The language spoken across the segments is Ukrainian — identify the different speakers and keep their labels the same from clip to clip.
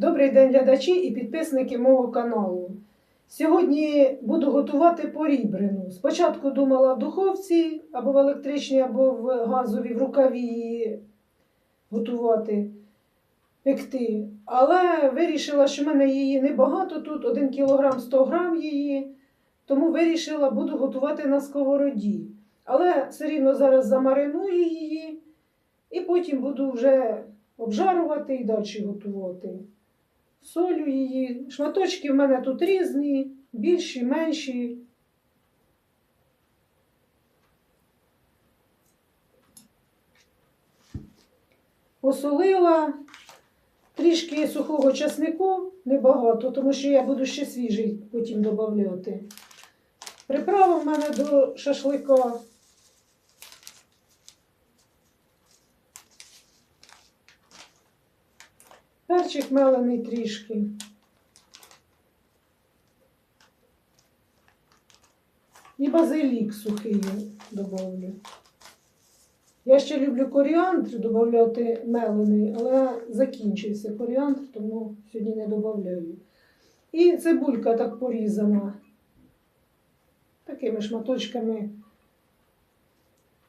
Speaker 1: Добрий день, глядачі і підписники мого каналу. Сьогодні буду готувати порібрину. Спочатку думала в духовці або в електричній, або в газовій в рукаві готувати, пекти. Але вирішила, що в мене її небагато тут, 1 кг 100 г її. Тому вирішила, буду готувати на сковороді. Але все рівно зараз замариную її і потім буду вже обжарувати і далі готувати. Солю її. Шматочки в мене тут різні, більші, менші. Посолила трішки сухого часнику, небагато, тому що я буду ще свіжий потім додати. Приправа в мене до шашлика. Перчик мелений трішки. І базилік сухий я добавлю. Я ще люблю коріандр додати мелений, але закінчився коріандр, тому сьогодні не додаю. І цибулька так порізана. Такими шматочками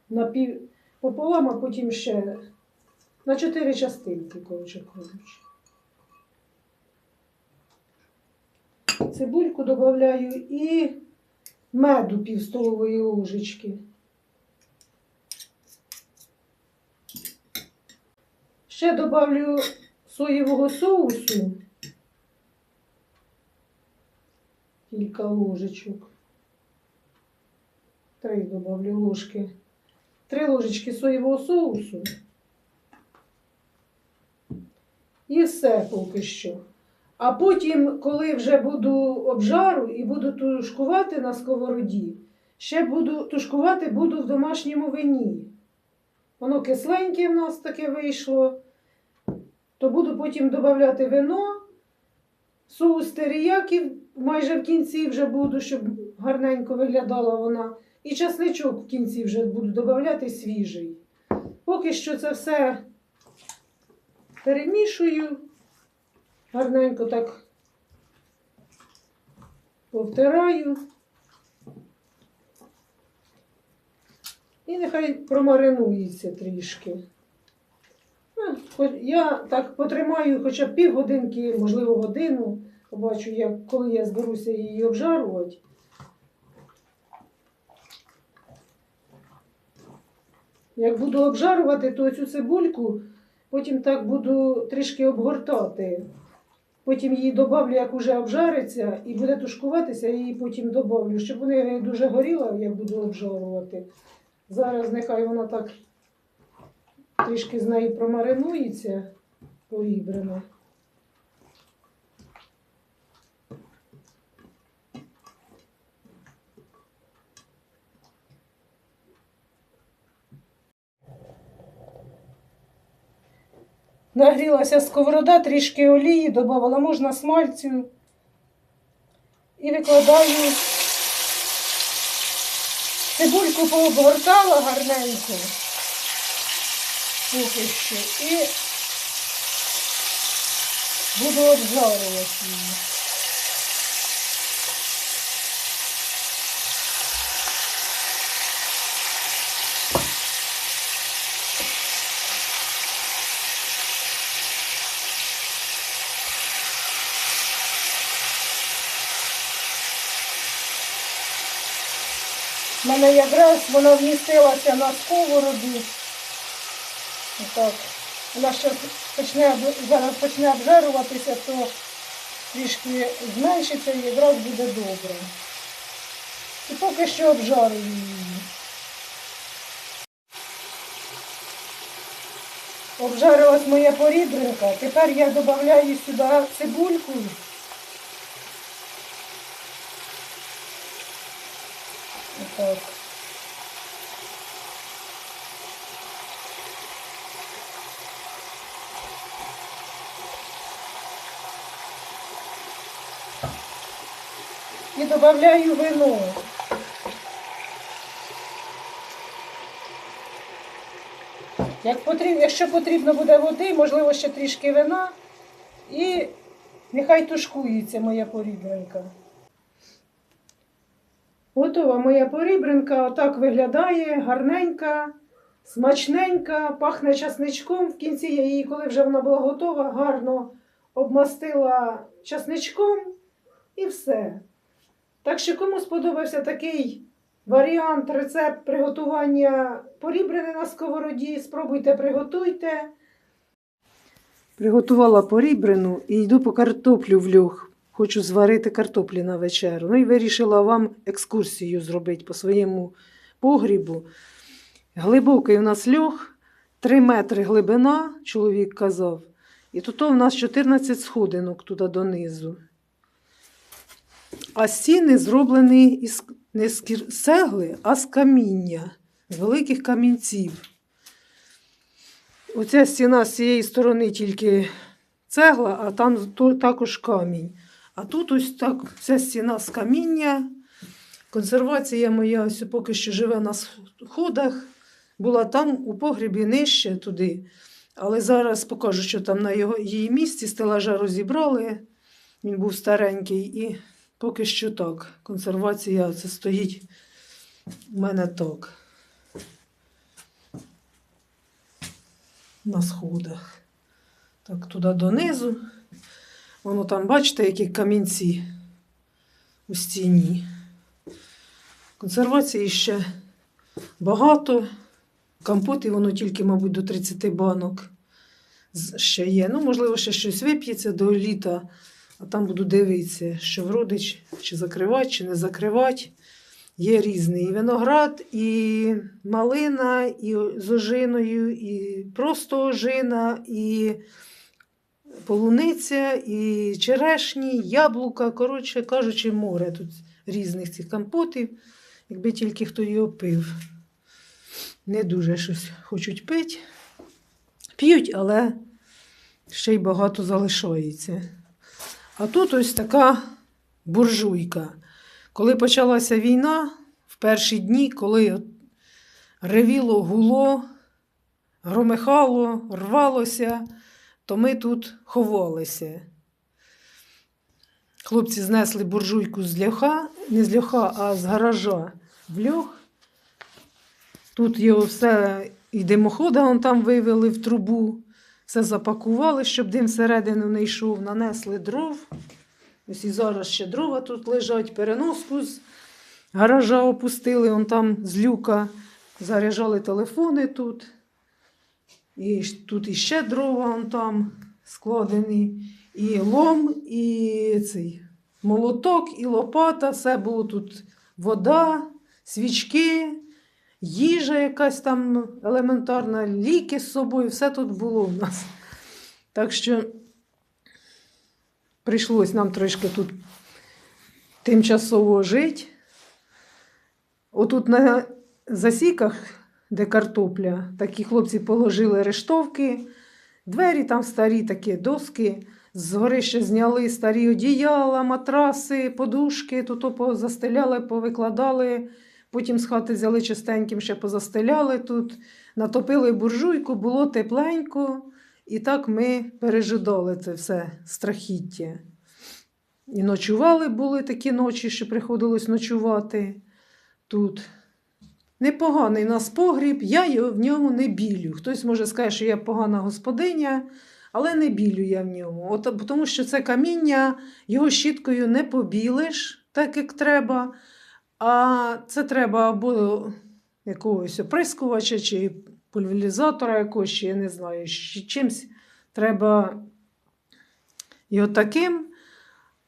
Speaker 1: напів пополам, а потім ще на чотири частинки, коротше кажучи. Цибульку додаю і меду пів столової ложечки. Ще додавлю соєвого соусу. Кілька ложечок. Три додавлю ложки. Три ложечки соєвого соусу. І все поки що. А потім, коли вже буду обжару і буду тушкувати на сковороді, ще буду тушкувати буду в домашньому вині. Воно кисленьке в нас таке вийшло. То буду потім додати вино, соус теріяки майже в кінці вже буду, щоб гарненько виглядала вона. І часничок в кінці вже буду додати свіжий. Поки що це все перемішую. Гарненько так повтираю. І нехай промаринується трішки. Ну, Я так потримаю хоча б півгодинки, можливо, годину. Побачу, як, коли я зберуся її обжарувати. Як буду обжарувати, то цю цибульку потім так буду трішки обгортати. Потім її добавлю, як уже обжариться, і буде тушкуватися, я її потім добавлю, щоб вона не дуже горіла, як буду обжарувати. Зараз нехай вона так трішки з неї промаринується порібрано. Нагрілася сковорода, трішки олії, додавала, можна смальцю. І викладаю цибульку пообгортала гарненько. Поки що. І буду обжарувати її. Мене якраз вона вмістилася на сковороду. Отак. Вона ще почне, зараз почне обжаруватися, то трішки зменшиться і якраз буде добре. І поки що обжарую її. Обжарилась моя порібринка. Тепер я додаю сюди цибульку. Отак. І додаю вино. Як потрібно, якщо потрібно буде води, можливо, ще трішки вина. І Нехай тушкується моя порібринка. Готова моя порібринка, отак виглядає, гарненька, смачненька, пахне часничком. В кінці я її, коли вже вона була готова, гарно обмастила часничком і все. Так що, кому сподобався такий варіант, рецепт приготування порібрини на сковороді, спробуйте, приготуйте. Приготувала порібрину і йду по картоплю в льох. Хочу зварити картоплі на вечерю. Ну і вирішила вам екскурсію зробити по своєму погрібу. Глибокий у нас льох, 3 метри глибина, чоловік казав. І тут у нас 14 сходинок туди донизу. А стіни зроблені із не з цегли, а з каміння, з великих камінців. Оця стіна з цієї сторони тільки цегла, а там також камінь. А тут ось так ця стіна з каміння. Консервація моя ось поки що живе на сходах. Була там у погрібі нижче туди. Але зараз покажу, що там на його, її місці стелажа розібрали. Він був старенький і поки що так. Консервація це стоїть у мене так. На сходах. Так, туди донизу. Воно там, бачите, які камінці у стіні. Консервації ще багато. Компоти воно тільки, мабуть, до 30 банок ще є. Ну, можливо, ще щось вип'ється до літа, а там буду дивитися, що вродить, чи закривати, чи не закривати. Є різний і виноград, і малина, і з ожиною, і просто ожина, і полуниця, і черешні, яблука. Коротше кажучи, море тут різних цих компотів, якби тільки хто його пив. Не дуже щось хочуть пити. П'ють, але ще й багато залишається. А тут ось така буржуйка. Коли почалася війна, в перші дні, коли ревіло, гуло, громихало, рвалося, то ми тут ховалися. Хлопці знесли буржуйку з льоха, не з льоха, а з гаража в льох. Тут його все і димохода он там вивели в трубу, все запакували, щоб дим всередину не йшов, нанесли дров. Ось і зараз ще дрова тут лежать, переноску з гаража опустили, он там з люка, заряджали телефони тут. І тут іще дрова он там складені, і лом, і цей молоток, і лопата, все було тут вода, свічки, їжа якась там елементарна, ліки з собою, все тут було у нас. Так що прийшлось нам трошки тут тимчасово жити. Отут на засіках, де картопля, такі хлопці положили рештовки, двері там старі такі доски. З гори ще зняли старі одіяла, матраси, подушки, тут позастеляли, повикладали. Потім з хати взяли чистеньким, ще позастеляли тут, натопили буржуйку, було тепленько. І так ми пережидали це все страхіття. І ночували були такі ночі, що приходилось ночувати тут. Непоганий нас погріб, я в ньому не білю. Хтось може сказати, що я погана господиня, але не білю я в ньому. От, тому що це каміння, його щіткою не побілиш, так як треба. А це треба або якогось оприскувача чи пульверизатора якогось, чи я не знаю, чимсь треба і отаким.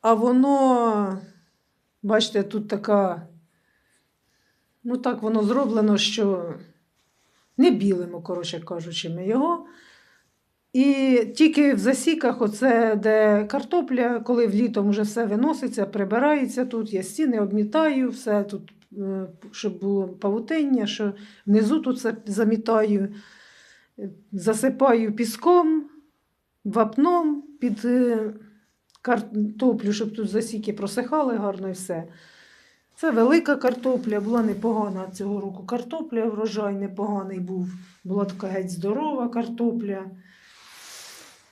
Speaker 1: А воно, бачите, тут така, ну так воно зроблено, що не білимо, коротше кажучи, ми його. І тільки в засіках, оце, де картопля, коли влітом вже все виноситься, прибирається тут, я стіни обмітаю, все тут, е, щоб було павутиння, що внизу тут все замітаю, засипаю піском, вапном під е, картоплю, щоб тут засіки просихали гарно і все. Це велика картопля, була непогана цього року картопля, врожай непоганий був. Була така геть здорова картопля.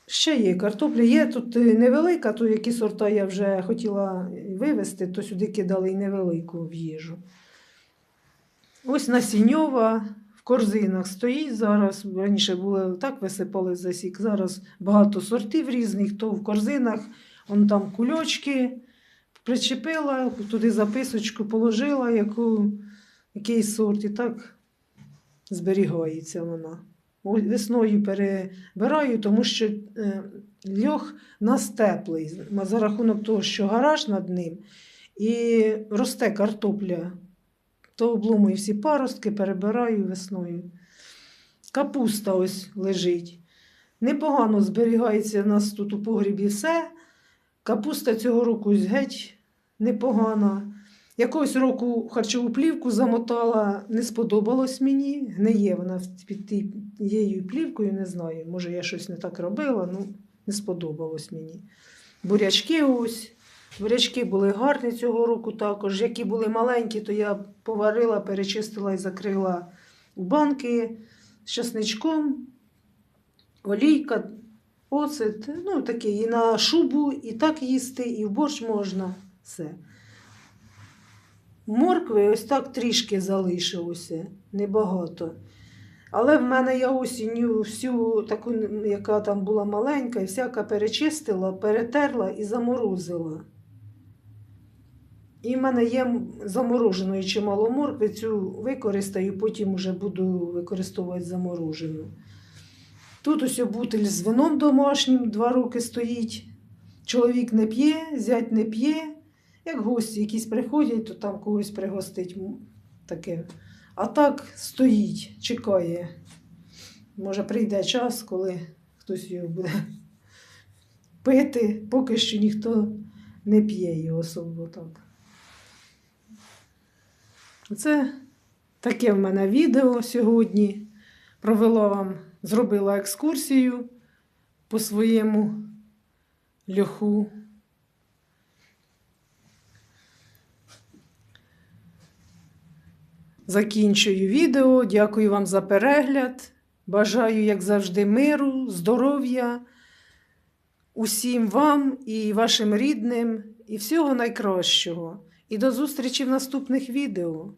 Speaker 1: Ще є картопля. Є тут невелика, то які сорта я вже хотіла вивезти, то сюди кидали і невелику в їжу. Ось насіньова в корзинах стоїть зараз. Раніше було так висипали засік. Зараз багато сортів різних, то в корзинах, он там кульочки причепила, туди записочку положила, яку, який сорт, і так зберігається вона. Весною перебираю, тому що е, льох у нас теплий, за рахунок того, що гараж над ним, і росте картопля, то обломую всі паростки, перебираю весною. Капуста ось лежить. Непогано зберігається в нас тут у погрібі все. Капуста цього року геть непогана. Якогось року харчову плівку замотала, не сподобалось мені. Гниє вона під тією плівкою, не знаю. Може, я щось не так робила, ну не сподобалось мені. Бурячки ось. Бурячки були гарні цього року також. Які були маленькі, то я поварила, перечистила і закрила у банки з часничком, олійка, оцет, ну таке, і на шубу, і так їсти, і в борщ можна. Все. Моркви ось так трішки залишилося, небагато. Але в мене я осінню всю таку, яка там була маленька, і всяка перечистила, перетерла і заморозила. І в мене є замороженої чимало моркви, цю використаю, потім вже буду використовувати заморожену. Тут ось бутиль з вином домашнім два роки стоїть. Чоловік не п'є, зять не п'є. Як гості якісь приходять, то там когось пригостить таке. А так стоїть, чекає. Може, прийде час, коли хтось його буде пити, поки що ніхто не п'є його особо так. Це таке в мене відео сьогодні. Провела вам, зробила екскурсію по своєму льоху. Закінчую відео. Дякую вам за перегляд. Бажаю, як завжди, миру, здоров'я усім вам і вашим рідним, і всього найкращого. І до зустрічі в наступних відео.